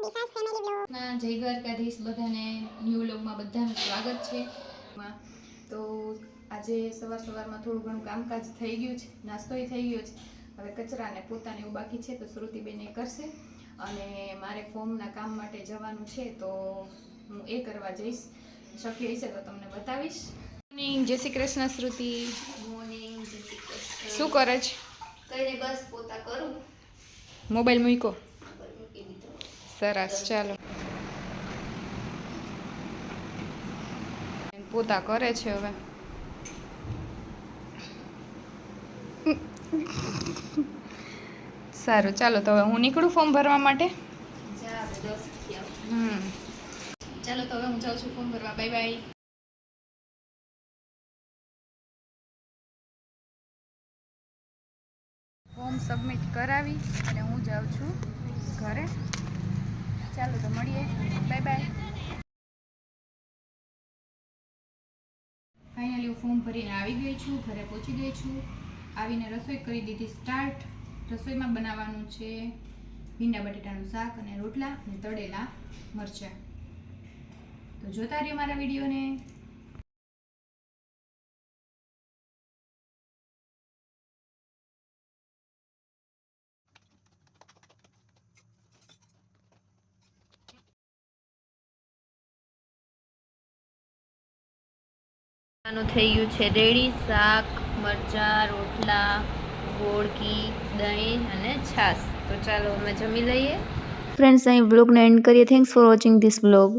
ના જય દ્વારકાધીશ. બધાને ન્યૂ લોગમાં બધાનું સ્વાગત છે. તો આજે સવાર સવારમાં થોડું ઘણું કામકાજ થઈ ગયું છે નાસ્તોય થઈ ગયો છે. હવે કચરા ને પોતાને એવું બાકી છે તો શ્રુતિબેને કરશે. અને મારે ફોર્મના કામ માટે જવાનું છે તો હું એ કરવા જઈશ. શક્ય હશે તો તમને બતાવીશ. મોર્નિંગ જય શ્રી કૃષ્ણ શ્રુતિ. મોર્નિંગ જય શ્રી કૃષ્ણ. શું કરે છે? કઈ બસ પોતા કરું. મોબાઈલ મૂકો સરસ, ચાલો. પોતા કરે છે હવે. સારું, ચાલો તો હવે હું નીકળું ફોર્મ ભરવા માટે? ચાલો તો હવે હું જાઉં છું ફોર્મ ભરવા. Bye bye. ફોર્મ સબમિટ કરાવી અને હું જાઉં છું ઘરે. ચાલો તો મળીએ. બાય બાય ફાઇનલી હું ફોર્મ ભરીને આવી ગઈ છું, ઘરે પહોંચી ગઈ છું. આવીને રસોઈ કરી દીધી સ્ટાર્ટ રસોઈમાં બનાવવાનું છે ભીંડા બટેટાનું શાક અને રોટલા અને તળેલા મરચાં. તો જોતા રહ્યો મારા વિડીયોને. આનું થઈ ગયું છે. રેડી શાક, મરચાં, રોટલા ગોળકી દહીં અને છાશ. તો ચાલો અમે જમી લઈએ. ફ્રેન્ડ્સ અહીં બ્લોગને એન્ડ કરીએ. Thanks for watching this vlog